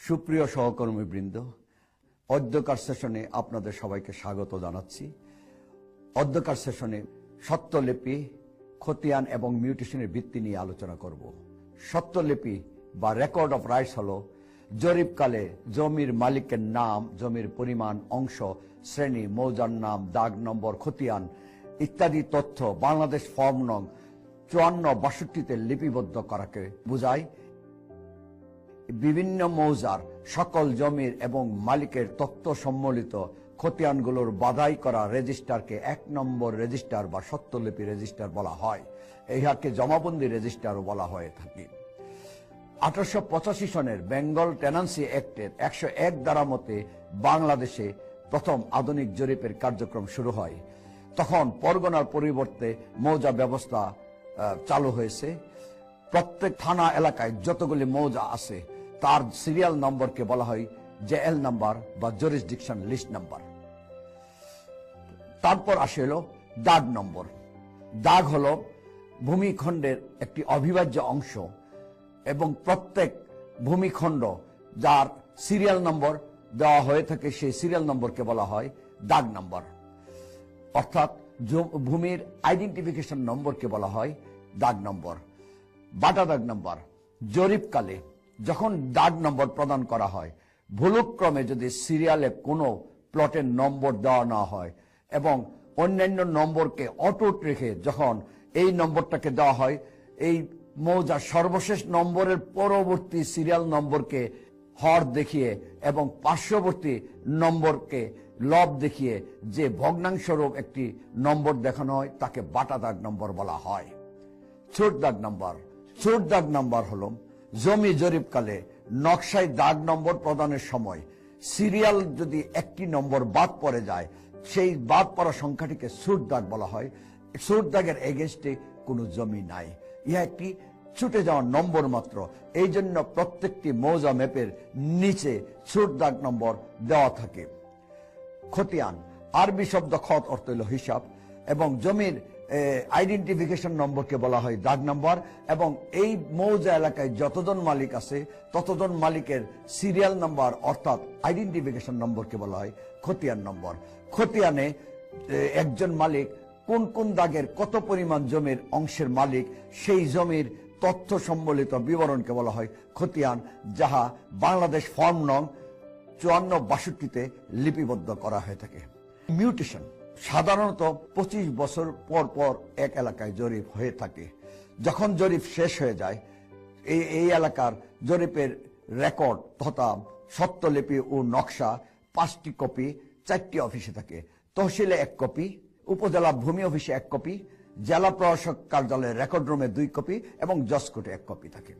সুপ্রিয় সহকর্মীবৃন্দ, অধ্যকার সেশনে আপনাদের সবাইকে স্বাগত জানাচ্ছি। অধ্যকার সেশনে সত্যলিপি, খতিয়ান এবং মিউটেশনের ভিত্তি নিয়ে আলোচনা করব। সত্যলিপি বা রেকর্ড অফ রাইটস হল জরিপকালে জমির মালিকের নাম, জমির পরিমাণ, অংশ, শ্রেণি, মৌজার নাম, দাগ নম্বর, খতিয়ান ইত্যাদি তথ্য বাংলাদেশ ফর্ম নং চুয়ান্ন বাষট্টিতে লিপিবদ্ধ করাকে বোঝায়। বিভিন্ন মৌজার সকল জমির এবং মালিকের তথ্য সম্মিলিত খতিয়ানগুলোর বাধাই করা রেজিস্টারকে এক নম্বর রেজিস্টার বা সত্যলিপি রেজিস্টার বলা হয়। ইহাকে জমাবন্দি রেজিস্টারও বলা হয়ে থাকে। আঠারোশো পঁচাশি সনের বেঙ্গল টেনান্সি অ্যাক্টের একশো এক দ্বারা মতে বাংলাদেশে প্রথম আধুনিক জরিপের কার্যক্রম শুরু হয়। তখন পরগনার পরিবর্তে মৌজা ব্যবস্থা চালু হয়েছে। প্রত্যেক থানা এলাকায় যতগুলি মৌজা আছে তার সিরিয়াল নম্বরকে বলা হয় জেএল নাম্বার বা জরিসডিকশন লিস্ট নাম্বার। তারপর আসে হলো দাগ নম্বর। দাগ হলো ভূমিখণ্ডের একটি অবিভাজ্য অংশ এবং প্রত্যেক ভূমিখণ্ড যার সিরিয়াল নম্বর দেওয়া হয়ে থাকে সেই সিরিয়াল নম্বরকে বলা হয় দাগ নম্বর। অর্থাৎ ভূমির আইডেন্টিফিকেশন নম্বরকে বলা হয় দাগ নম্বর। বাটা দাগ নম্বর। জরিপকালে যখন দাগ নম্বর প্রদান করা হয়, ভুলক্রমে যদি সিরিয়ালে কোনো প্লটের নম্বর দেওয়া না হয় এবং অন্যান্য নম্বরকে অটুট রেখে যখন এই নম্বরটাকে দেওয়া হয়, এই মৌজার সর্বশেষ নম্বরের পরবর্তী সিরিয়াল নম্বরকে হর দেখিয়ে এবং পার্শ্ববর্তী নম্বরকে লব দেখিয়ে যে ভগ্নাংশরূপ একটি নম্বর দেখানো হয়, তাকে বাটা দাগ নম্বর বলা হয়। ছোট দাগ নম্বর। ছোট দাগ নম্বর হল জমি জরিপকালে নকশায় দাগ নম্বর প্রদানের সময় সিরিয়াল যদি একটি নম্বর বাদ পড়ে যায়, সেই বাদ পড়া সংখ্যাটিকে সুট দাগ বলা হয়। সুট দাগের এগেনস্টে কোনো জমি নাই। ইহা একটি ছুটে যাওয়ার নম্বর মাত্র। এই জন্য প্রত্যেকটি মৌজা ম্যাপের নিচে ছুট দাগ নম্বর দেওয়া থাকে। খতিয়ান, আরবি শব্দ খত অর্থ হিসাব এবং জমির আইডেন্টিফিকেশন নম্বরকে বলা হয় দাগ নম্বর এবং এই মৌজা এলাকায় যতজন মালিক আছে, ততজন মালিকের সিরিয়াল নাম্বার অর্থাৎ আইডেন্টিফিকেশন নম্বরকে বলা হয় খতিয়ান নম্বর। খতিয়ানে একজন মালিক কোন কোন দাগের কত পরিমাণ জমির অংশের মালিক সেই জমির তথ্য সম্বলিত বিবরণকে বলা হয় খতিয়ান, যাহা বাংলাদেশ ফর্ম নং চুয়ান্ন বাষট্টিতে লিপিবদ্ধ করা হয়ে থাকে। মিউটেশন সাধারণত পঁচিশ বছর পর পর এক এলাকায় জরিপ হয়ে থাকে। যখন জরিপ শেষ হয়ে যায়, এই এই এলাকার জরিপের রেকর্ড তথা সত্যলিপি ও নকশা পাঁচটি কপি চারটি অফিসে থাকে। তহসিলে এক কপি, উপজেলা ভূমি অফিসে এক কপি, জেলা প্রশাসক কার্যালয়ের রেকর্ড রুমে দুই কপি এবং জসকোটে এক কপি থাকে।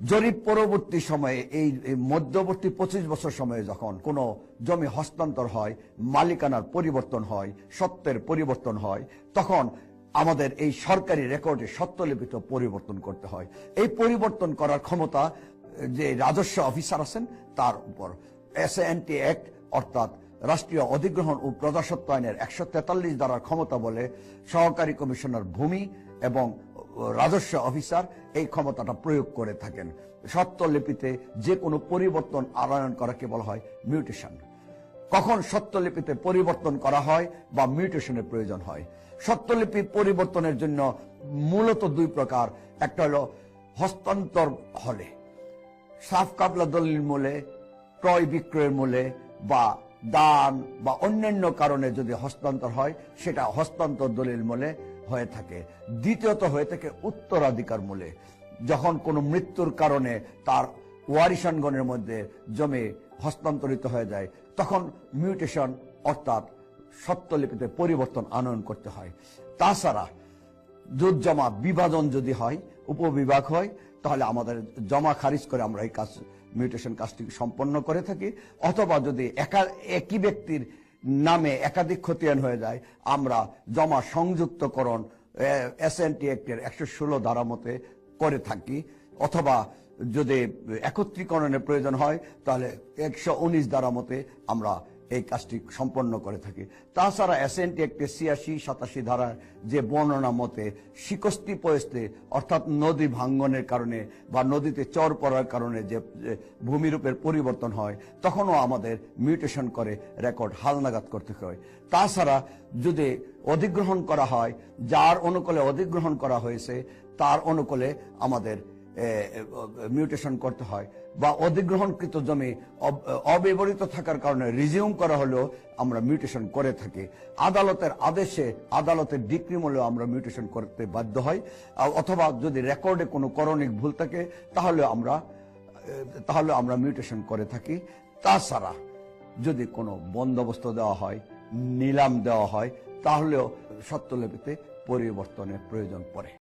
জরিপ পরবর্তী সময়ে, এই মধ্যবর্তী পঁচিশ বছর সময়ে যখন কোনো জমি হস্তান্তর হয়, মালিকানার পরিবর্তন হয়, সত্যের পরিবর্তন হয়, তখন আমাদের এই সরকারি রেকর্ডে সত্যলিপিত পরিবর্তন করতে হয়। এই পরিবর্তন করার ক্ষমতা, যে রাজস্ব অফিসার আছেন, তার উপর। এস এনটি অ্যাক্ট অর্থাৎ রাষ্ট্রীয় অধিগ্রহণ ও প্রজাসত্ব আইনের একশো তেতাল্লিশ দ্বারার ক্ষমতা বলে সহকারী কমিশনার ভূমি এবং রাজস্ব অফিসার এই ক্ষমতাটা প্রয়োগ করে থাকেন। সত্যলিপিতে যে কোনো পরিবর্তন আনয়ন করাকে বলা হয় মিউটেশন। কখন সত্যলিপিতে পরিবর্তন করা হয় বা মিউটেশনের প্রয়োজন হয়। সত্যলিপি পরিবর্তনের জন্য মূলত দুই প্রকার। একটা হলো হস্তান্তর হলে, সাফ কাবলা দলিল মূলে, ক্রয় বিক্রয়ের মূলে বা দান বা অন্যান্য কারণে যদি হস্তান্তর হয়, সেটা হস্তান্তর দলিল মূলে হয়ে থাকে। দ্বিতীয়ত হয়ে থাকে উত্তরাধিকার মূলে। যখন কোনো মৃত্যুর কারণে তার ওয়ারিশানগণের মধ্যে জমি হস্তান্তরিত হয়ে যায়, তখন মিউটেশন অর্থাৎ সত্যলিপিতে পরিবর্তন আনয়ন করতে হয়। তাছাড়া জমা বিভাজন যদি হয়, উপবিভাগ হয়, তাহলে আমাদের জমা খারিজ করে আমরা এই কাজ মিউটেশন কাজটি সম্পন্ন করে থাকি, অথবা যদি একা, একই ব্যক্তির নামে একাধিক খতিয়ান হয়ে যায়, আমরা জমা সংযুক্তকরণ এস এন টি অ্যাক্টের একশো ষোলো ধারা মতে করে থাকি, অথবা যদি একত্রীকরণের প্রয়োজন হয়, তাহলে একশো উনিশ ধারা মতে আমরা এই কাজটি সম্পন্ন করে থাকে। তাছাড়া এসএনটি একটি ছিয়াশি সাতাশি ধারার যে বর্ণনা মতে শিকস্তি পয়স্তে, অর্থাৎ নদী ভাঙ্গনের কারণে বা নদীতে চর পড়ার কারণে যে ভূমিরূপের পরিবর্তন হয়, তখনও আমাদের মিউটেশন করে রেকর্ড হালনাগাদ করতে হয়। তাছাড়া যদি অধিগ্রহণ করা হয়, যার অনুকূলে অধিগ্রহণ করা হয়েছে, তার অনুকূলে আমাদের মিউটেশন করতে হয় বা অধিগ্রহণকৃত জমি অব- অব্যবহৃত থাকার কারণে রিজিউম করা হলেও আমরা মিউটেশন করে থাকি। আদালতের আদেশে আদালতের ডিক্রি মূল্যে আমরা মিউটেশন করতে বাধ্য হই। অথবা যদি রেকর্ডে কোনো করণিক ভুল থাকে, তাহলে আমরা তাহলে আমরা মিউটেশন করে থাকি। তাছাড়া যদি কোনো বন্দোবস্ত দেওয়া হয়, নিলাম দেওয়া হয়, তাহলেও সত্যলিপিতে পরিবর্তনের প্রয়োজন পড়ে।